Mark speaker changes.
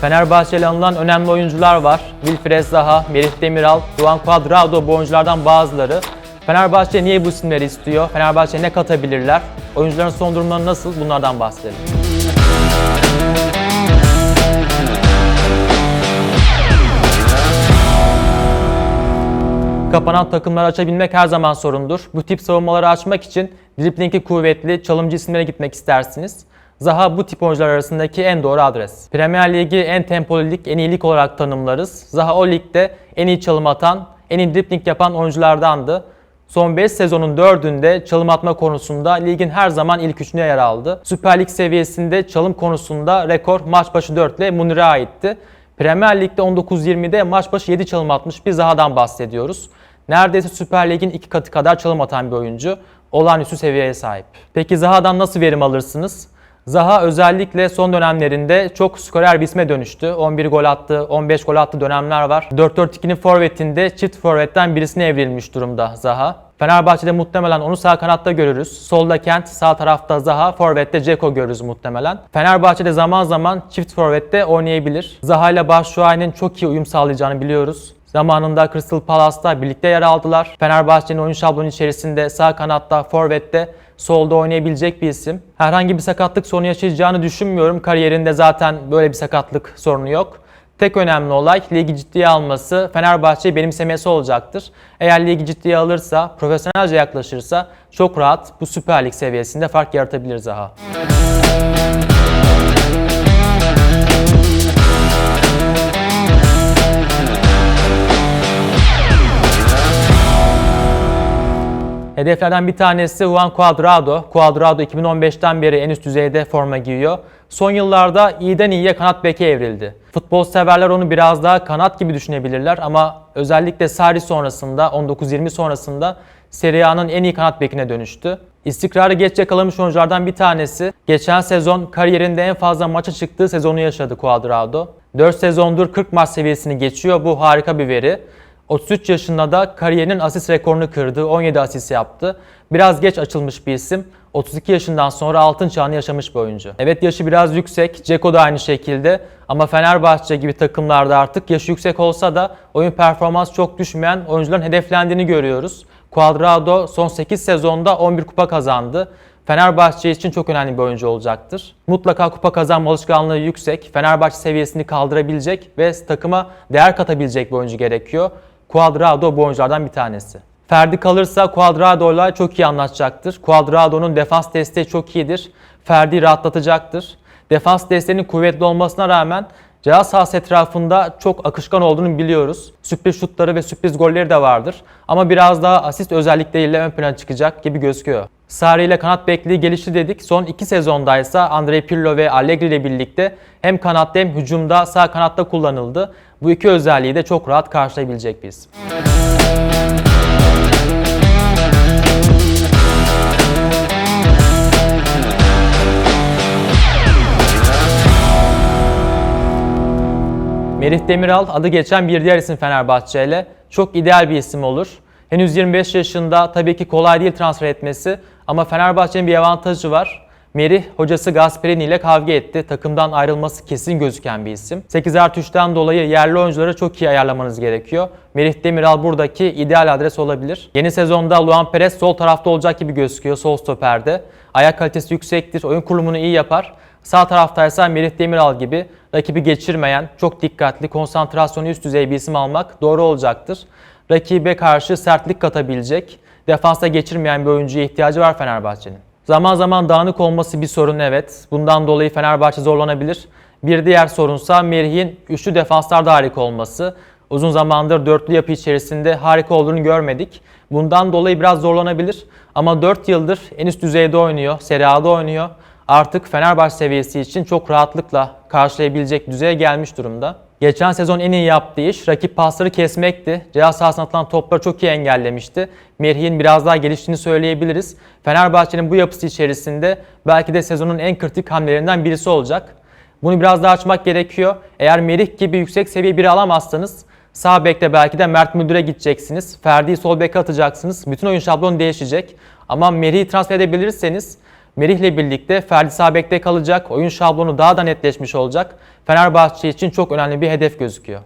Speaker 1: Fenerbahçe'yle alınan önemli oyuncular var. Wilfred Zaha, Merih Demiral, Juan Cuadrado bu oyunculardan bazıları. Fenerbahçe niye bu isimleri istiyor? Fenerbahçe ne katabilirler? Oyuncuların son durumları nasıl? Bunlardan bahsedelim. Kapanan takımları açabilmek her zaman sorundur. Bu tip savunmaları açmak için driblingi kuvvetli, çalımcı isimlere gitmek istersiniz. Zaha bu tip oyuncular arasındaki en doğru adres. Premier Ligi en tempolu lig, en iyi olarak tanımlarız. Zaha o ligde en iyi çalım atan, en iyi dribling yapan oyunculardandı. Son 5 sezonun 4'ünde çalım atma konusunda ligin her zaman ilk üçüne yer aldı. Süper Lig seviyesinde çalım konusunda rekor maç başı 4 ile Munir'e aitti. Premier Lig'de 19-20'de maç başı 7 çalım atmış bir Zaha'dan bahsediyoruz. Neredeyse Süper Lig'in iki katı kadar çalım atan bir oyuncu. Olağanüstü seviyeye sahip. Peki Zaha'dan nasıl verim alırsınız? Zaha özellikle son dönemlerinde çok skorer bir isme dönüştü. 11 gol attı, 15 gol attı dönemler var. 4-4-2'nin forvetinde çift forvetten birisine evrilmiş durumda Zaha. Fenerbahçe'de muhtemelen onu sağ kanatta görürüz. Solda Kent, sağ tarafta Zaha, forvette Ceko görürüz muhtemelen. Fenerbahçe'de zaman zaman çift forvette oynayabilir. Zaha ile Batshuayi'nin çok iyi uyum sağlayacağını biliyoruz. Zamanında Crystal Palace'ta birlikte yer aldılar. Fenerbahçe'nin oyun şablonu içerisinde sağ kanatta, forvette, solda oynayabilecek bir isim. Herhangi bir sakatlık sorunu yaşayacağını düşünmüyorum. Kariyerinde zaten böyle bir sakatlık sorunu yok. Tek önemli olay ligi ciddiye alması, Fenerbahçe'yi benimsemesi olacaktır. Eğer ligi ciddiye alırsa, profesyonelce yaklaşırsa çok rahat bu Süper Lig seviyesinde fark yaratabilir Zaha. Hedeflerden bir tanesi Juan Cuadrado. Cuadrado 2015'ten beri en üst düzeyde forma giyiyor. Son yıllarda iyiden iyiye kanat beke evrildi. Futbol severler onu biraz daha kanat gibi düşünebilirler ama özellikle Sarri sonrasında 19-20 sonrasında Serie A'nın en iyi kanat bekine dönüştü. İstikrarı geç yakalamış oyunculardan bir tanesi. Geçen sezon kariyerinde en fazla maça çıktığı sezonu yaşadı Cuadrado. 4 sezondur 40 maç seviyesini geçiyor. Bu harika bir veri. 33 yaşında da kariyerinin asist rekorunu kırdı. 17 asist yaptı. Biraz geç açılmış bir isim. 32 yaşından sonra altın çağını yaşamış bir oyuncu. Evet yaşı biraz yüksek. Ceko da aynı şekilde. Ama Fenerbahçe gibi takımlarda artık yaşı yüksek olsa da oyun performans çok düşmeyen oyuncuların hedeflendiğini görüyoruz. Cuadrado son 8 sezonda 11 kupa kazandı. Fenerbahçe için çok önemli bir oyuncu olacaktır. Mutlaka kupa kazanma alışkanlığı yüksek. Fenerbahçe seviyesini kaldırabilecek ve takıma değer katabilecek bir oyuncu gerekiyor. Cuadrado bu oyunculardan bir tanesi. Ferdi kalırsa Cuadrado'yla çok iyi anlaşacaktır. Cuadrado'nun defans desteği çok iyidir. Ferdi rahatlatacaktır. Defans desteğinin kuvvetli olmasına rağmen ceza sahası etrafında çok akışkan olduğunu biliyoruz. Sürpriz şutları ve sürpriz golleri de vardır. Ama biraz daha asist özellikleriyle ön plana çıkacak gibi gözüküyor. Sarri ile kanat bekliği gelişti dedik. Son iki sezondaysa Andre Pirlo ve Allegri ile birlikte hem kanatta hem hücumda sağ kanatta kullanıldı. Bu iki özelliği de çok rahat karşılayabilecek isim. Merih Demiral adı geçen bir diğer isim Fenerbahçe ile. Çok ideal bir isim olur. Henüz 25 yaşında tabii ki kolay değil transfer etmesi ama Fenerbahçe'nin bir avantajı var. Merih hocası Gasperini ile kavga etti. Takımdan ayrılması kesin gözüken bir isim. 8 artı 3'ten dolayı yerli oyuncuları çok iyi ayarlamanız gerekiyor. Merih Demiral buradaki ideal adres olabilir. Yeni sezonda Luan Perez sol tarafta olacak gibi gözüküyor sol stoperde. Ayak kalitesi yüksektir, oyun kurulumunu iyi yapar. Sağ taraftaysa Merih Demiral gibi rakibi geçirmeyen, çok dikkatli, konsantrasyonu üst düzey bir isim almak doğru olacaktır. Rakibe karşı sertlik katabilecek, defansa geçirmeyen bir oyuncuya ihtiyacı var Fenerbahçe'nin. Zaman zaman dağınık olması bir sorun evet. Bundan dolayı Fenerbahçe zorlanabilir. Bir diğer sorunsa Merih'in üçlü defanslarda harika olması. Uzun zamandır dörtlü yapı içerisinde harika olduğunu görmedik. Bundan dolayı biraz zorlanabilir. Ama 4 yıldır en üst düzeyde oynuyor, Serie A'da oynuyor. Artık Fenerbahçe seviyesi için çok rahatlıkla karşılayabilecek düzeye gelmiş durumda. Geçen sezon en iyi yaptığı iş rakip pasları kesmekti. Ceza sahasına atılan topları çok iyi engellemişti. Merih'in biraz daha geliştiğini söyleyebiliriz. Fenerbahçe'nin bu yapısı içerisinde belki de sezonun en kritik hamlelerinden birisi olacak. Bunu biraz daha açmak gerekiyor. Eğer Merih gibi yüksek seviye biri alamazsanız sağ bekte belki de Mert Müldür'e gideceksiniz. Ferdi'yi sol beke atacaksınız. Bütün oyun şablonu değişecek. Ama Merih'i transfer edebilirseniz Merih'le birlikte Ferdi Sabek'te kalacak. Oyun şablonu daha da netleşmiş olacak. Fenerbahçe için çok önemli bir hedef gözüküyor.